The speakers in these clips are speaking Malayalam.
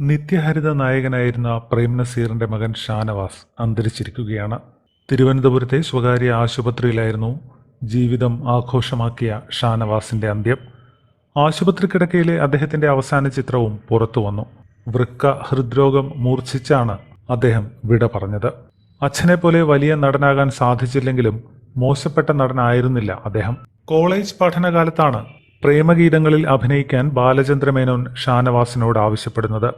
നിത്യഹരിത നായകനായിരുന്ന പ്രേം നസീറിന്റെ മകൻ ഷാനവാസ് അന്തരിച്ചിരിക്കുകയാണ്. തിരുവനന്തപുരത്തെ സ്വകാര്യ ആശുപത്രിയിലായിരുന്നു ജീവിതം ആഘോഷമാക്കിയ ഷാനവാസിന്റെ അന്ത്യം. ആശുപത്രി കിടക്കയിലെ അദ്ദേഹത്തിന്റെ അവസാന ചിത്രവും പുറത്തു വന്നു. വൃക്ക ഹൃദ്രോഗം മൂർച്ഛിച്ചാണ് അദ്ദേഹം വിട പറഞ്ഞത്. അച്ഛനെ പോലെ വലിയ നടനാകാൻ സാധിച്ചില്ലെങ്കിലും മോശപ്പെട്ട നടനായിരുന്നില്ല അദ്ദേഹം. കോളേജ് പഠനകാലത്താണ് പ്രേമഗീതങ്ങളിൽ അഭിനയിക്കാൻ ബാലചന്ദ്രമേനോൻ ഷാനവാസിനോട് ആവശ്യപ്പെടുന്നത്.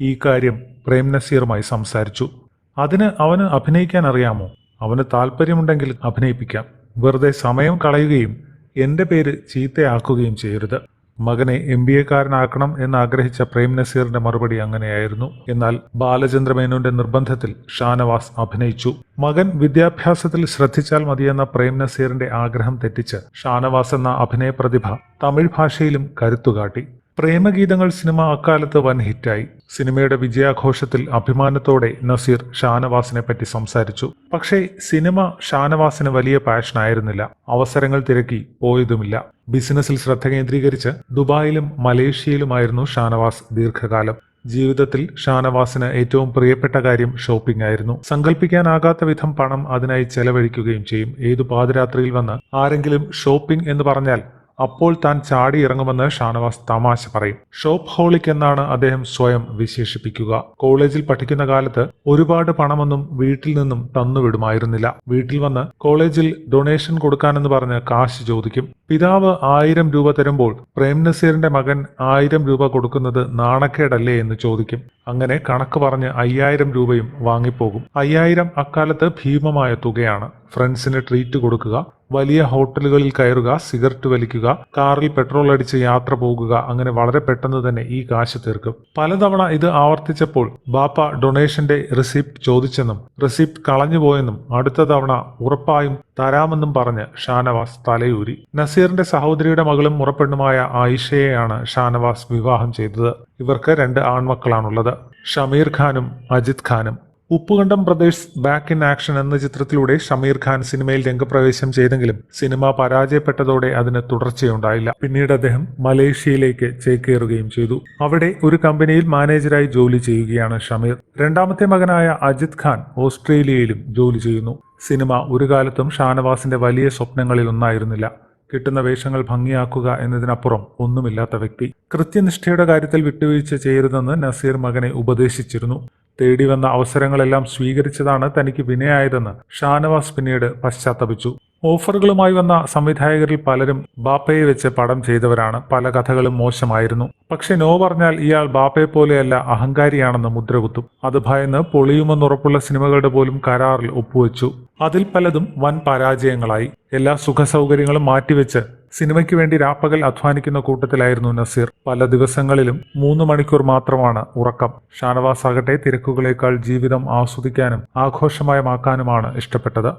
ഈ കാര്യം പ്രേം നസീറുമായി സംസാരിച്ചു. അതിന് അവന് അഭിനയിക്കാൻ അറിയാമോ? അവന് താല്പര്യമുണ്ടെങ്കിൽ അഭിനയിപ്പിക്കാം. വെറുതെ സമയം കളയുകയും എന്റെ പേര് ചീത്തയാക്കുകയും ചെയ്യരുത്. മകനെ എം ബി എക്കാരനാക്കണം എന്നാഗ്രഹിച്ച പ്രേം നസീറിന്റെ മറുപടി അങ്ങനെയായിരുന്നു. എന്നാൽ ബാലചന്ദ്ര മേനോന്റെ നിർബന്ധത്തിൽ ഷാനവാസ് അഭിനയിച്ചു. മകൻ വിദ്യാഭ്യാസത്തിൽ ശ്രദ്ധിച്ചാൽ മതിയെന്ന പ്രേം നസീറിന്റെ ആഗ്രഹം തെറ്റിച്ച് ഷാനവാസ് എന്ന അഭിനയ പ്രതിഭ തമിഴ് ഭാഷയിലും കരുത്തുകാട്ടി. പ്രേമഗീതങ്ങൾ സിനിമ അക്കാലത്ത് വൻ ഹിറ്റായി. സിനിമയുടെ വിജയാഘോഷത്തിൽ അഭിമാനത്തോടെ നസീർ ഷാനവാസിനെ പറ്റി സംസാരിച്ചു. പക്ഷേ സിനിമ ഷാനവാസിന് വലിയ പാഷനായിരുന്നില്ല അവസരങ്ങൾ തിരക്കി പോയതുമില്ല. ബിസിനസ്സിൽ ശ്രദ്ധ കേന്ദ്രീകരിച്ച് ദുബായിലും മലേഷ്യയിലുമായിരുന്നു ഷാനവാസ് ദീർഘകാലം. ജീവിതത്തിൽ ഷാനവാസിന് ഏറ്റവും പ്രിയപ്പെട്ട കാര്യം ഷോപ്പിംഗ് ആയിരുന്നു. സങ്കല്പിക്കാനാകാത്ത വിധം പണം അതിനായി ചെലവഴിക്കുകയും ചെയ്യും. ഏതു പാതിരാത്രിയിൽ വന്ന് ആരെങ്കിലും ഷോപ്പിംഗ് എന്ന് പറഞ്ഞാൽ അപ്പോൾ താൻ ചാടി ഇറങ്ങുമെന്ന് ഷാനവാസ് തമാശ പറയും. ഷോപ്പ് ഹോളിക് എന്നാണ് അദ്ദേഹം സ്വയം വിശേഷിപ്പിക്കുക. കോളേജിൽ പഠിക്കുന്ന കാലത്ത് ഒരുപാട് പണമൊന്നും വീട്ടിൽ നിന്നും തന്നുവിടുമായിരുന്നില്ല. വീട്ടിൽ വന്ന് കോളേജിൽ ഡൊണേഷൻ കൊടുക്കാനെന്ന് പറഞ്ഞ് കാശ് ചോദിക്കും. പിതാവ് ആയിരം രൂപ തരുമ്പോൾ പ്രേം നസീറിന്റെ മകൻ ആയിരം രൂപ കൊടുക്കുന്നത് നാണക്കേടല്ലേ എന്ന് ചോദിക്കും. അങ്ങനെ കണക്ക് പറഞ്ഞ് അയ്യായിരം രൂപയും വാങ്ങിപ്പോകും. അയ്യായിരം അക്കാലത്ത് ഭീമമായ തുകയാണ്. ഫ്രണ്ട്സിന് ട്രീറ്റ് കൊടുക്കുക വലിയ ഹോട്ടലുകളിൽ കയറുക സിഗരറ്റ് വലിക്കുക കാറിൽ പെട്രോൾ അടിച്ച് യാത്ര പോകുക അങ്ങനെ വളരെ പെട്ടെന്ന് തന്നെ ഈ കാശ് തീർക്കും. പലതവണ ഇത് ആവർത്തിച്ചപ്പോൾ ബാപ്പ ഡൊണേഷന്റെ റിസിപ്റ്റ് ചോദിച്ചെന്നും റിസിപ്റ്റ് കളഞ്ഞുപോയെന്നും അടുത്ത തവണ ഉറപ്പായും തരാമെന്നും പറഞ്ഞ് ഷാനവാസ് തലയൂരി. നസീറിന്റെ സഹോദരിയുടെ മകളും മുറപ്പെണ്ണുമായ ആയിഷയെയാണ് ഷാനവാസ് വിവാഹം ചെയ്തത്. ഇവർക്ക് രണ്ട് ആൺമക്കളാണുള്ളത്. ഷമീർ ഖാനും അജിത് ഖാനും. Uppukandam brothers back in action എന്ന ചിത്രത്തിലൂടെ ഷമീർ ഖാൻ സിനിമയിൽ രംഗപ്രവേശം ചെയ്തെങ്കിലും സിനിമ പരാജയപ്പെട്ടതോടെ അതിന് തുടർച്ചയുണ്ടായില്ല. പിന്നീട് അദ്ദേഹം മലേഷ്യയിലേക്ക് ചേക്കേറുകയും ചെയ്തു. അവിടെ ഒരു കമ്പനിയിൽ മാനേജരായി ജോലി ചെയ്യുകയാണ് ഷമീർ. രണ്ടാമത്തെ മകനായ അജിത് ഖാൻ ഓസ്ട്രേലിയയിലും ജോലി ചെയ്യുന്നു. സിനിമ ഒരു കാലത്തും ഷാനവാസിന്റെ വലിയ സ്വപ്നങ്ങളിൽ ഒന്നായിരുന്നില്ല കിട്ടുന്ന വേഷങ്ങൾ ഭംഗിയാക്കുക എന്നതിനപ്പുറം ഒന്നുമില്ലാത്ത വ്യക്തി കൃത്യനിഷ്ഠയുടെ കാര്യത്തിൽ വിട്ടുവീഴ്ച ചെയ്യരുതെന്ന് നസീർ മകനെ ഉപദേശിച്ചിരുന്നു. തേടി വന്ന അവസരങ്ങളെല്ലാം സ്വീകരിച്ചതാണ് തനിക്ക് വിനയായതെന്ന് ഷാനവാസ് പിന്നീട് പശ്ചാത്തപിച്ചു. ഓഫറുകളുമായി വന്ന സംവിധായകരിൽ പലരും ബാപ്പയെ വെച്ച് പടം ചെയ്തവരാണ്. പല കഥകളും മോശമായിരുന്നു. പക്ഷെ നോ പറഞ്ഞാൽ ഇയാൾ ബാപ്പയെ പോലെയല്ല അഹങ്കാരിയാണെന്ന് മുദ്രകുത്തും. അത് ഭയന്ന് പൊളിയുമെന്നുറപ്പുള്ള സിനിമകളുടെ പോലും കരാറിൽ ഒപ്പുവെച്ചു. അതിൽ പലതും വൻ പരാജയങ്ങളായി. എല്ലാ സുഖസൗകര്യങ്ങളും മാറ്റിവെച്ച് സിനിമയ്ക്ക് വേണ്ടി രാപ്പകൽ അധ്വാനിക്കുന്ന കൂട്ടത്തിലായിരുന്നു നസീർ. പല ദിവസങ്ങളിലും മൂന്ന് മണിക്കൂർ മാത്രമാണ് ഉറക്കം. ഷാനവാസ് ആകട്ടെ തിരക്കുകളേക്കാൾ ജീവിതം ആസ്വദിക്കാനും ആഘോഷമയമാക്കാനുമാണ് ഇഷ്ടപ്പെട്ടത്.